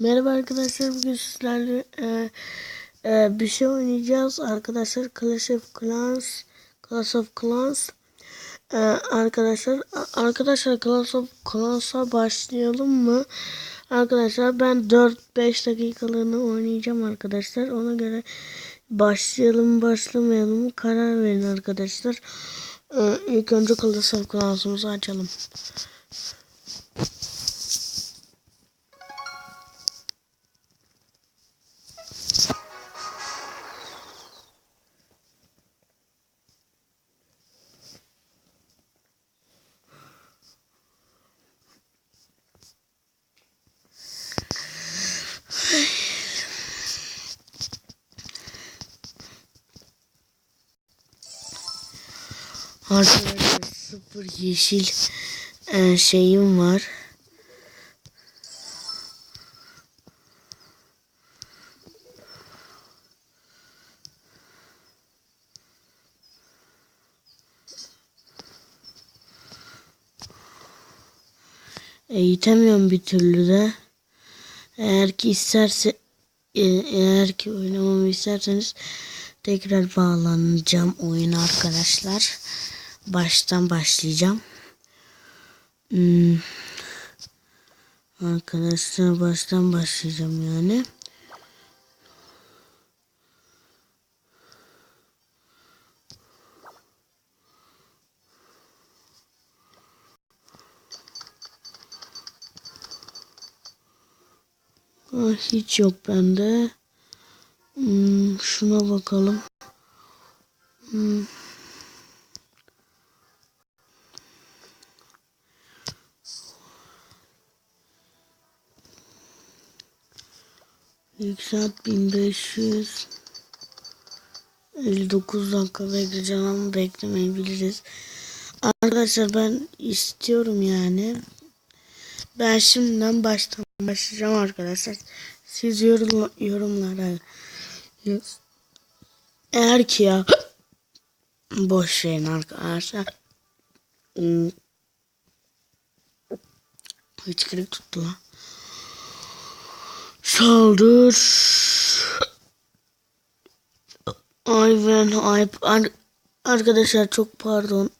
Merhaba arkadaşlar bugün sizlerle e, e, bir şey oynayacağız. Arkadaşlar Clash of Clans Clash of Clans. E, arkadaşlar arkadaşlar Clash of Clans'a başlayalım mı? Arkadaşlar ben 4-5 dakikalığını oynayacağım arkadaşlar. Ona göre başlayalım başlamayalım. Mı karar verin arkadaşlar. E, ilk önce Clash of Clans'ımızı açalım Arkadaşlar sıfır yeşil e, şeyim var. Eğitemiyorum bir türlü de. Eğer ki isterse e, eğer ki oynamamı isterseniz tekrar bağlanacağım oyuna arkadaşlar. Baştan başlayacağım. Hmm. Arkadaşlar baştan başlayacağım yani. Ah, hiç yok bende. Hmm, şuna bakalım. Hmm. Yükselt 1500 59 dakika bekleyeceğim ama beklemeyebiliriz. Arkadaşlar ben istiyorum yani. Ben şimdiden baştan başlayacağım arkadaşlar. Siz yorum, yorumlara yaz. Eğer ki ya boş verin arkadaşlar. Hmm. Hiç kırık tuttu lan. Saldır. Ay ben ay ar- arkadaşlar çok pardon.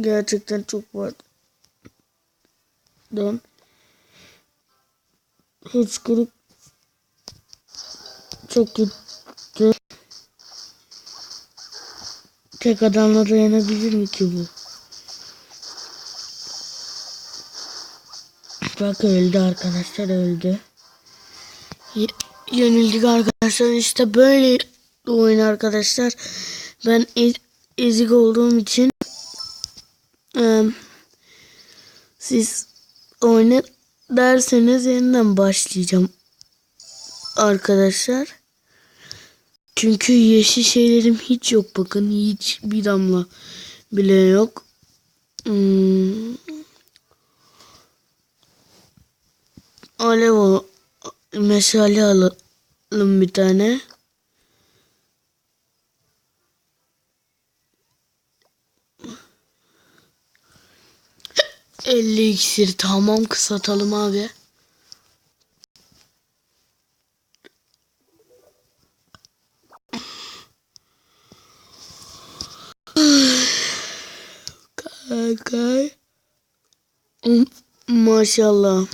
Gerçekten çok pardon. Hiç kırık çok kötü. Tek adamla dayanabilir mi ki bu? Bak öldü arkadaşlar öldü. Yenildik arkadaşlar işte böyle oyun arkadaşlar. Ben ez- ezik olduğum için siz oyna derseniz yeniden başlayacağım arkadaşlar. Çünkü yeşil şeylerim hiç yok bakın hiç bir damla bile yok. Hmm. Alev meşale alalım bir tane. Elli iksir tamam kısaltalım abi. Kay. Maşallah.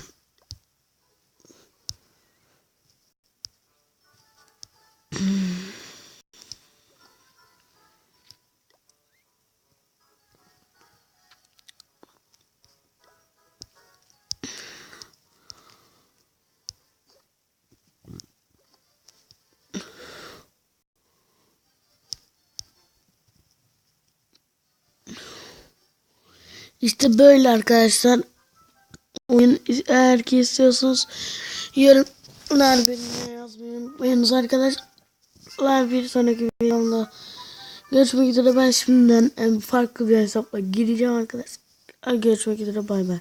İşte böyle arkadaşlar. Oyun eğer ki istiyorsanız yorumlar benimle yazmayı unutmayınız arkadaşlar. Bir sonraki videomda görüşmek üzere. Ben şimdiden farklı bir hesapla gireceğim arkadaşlar. Görüşmek üzere bay bay.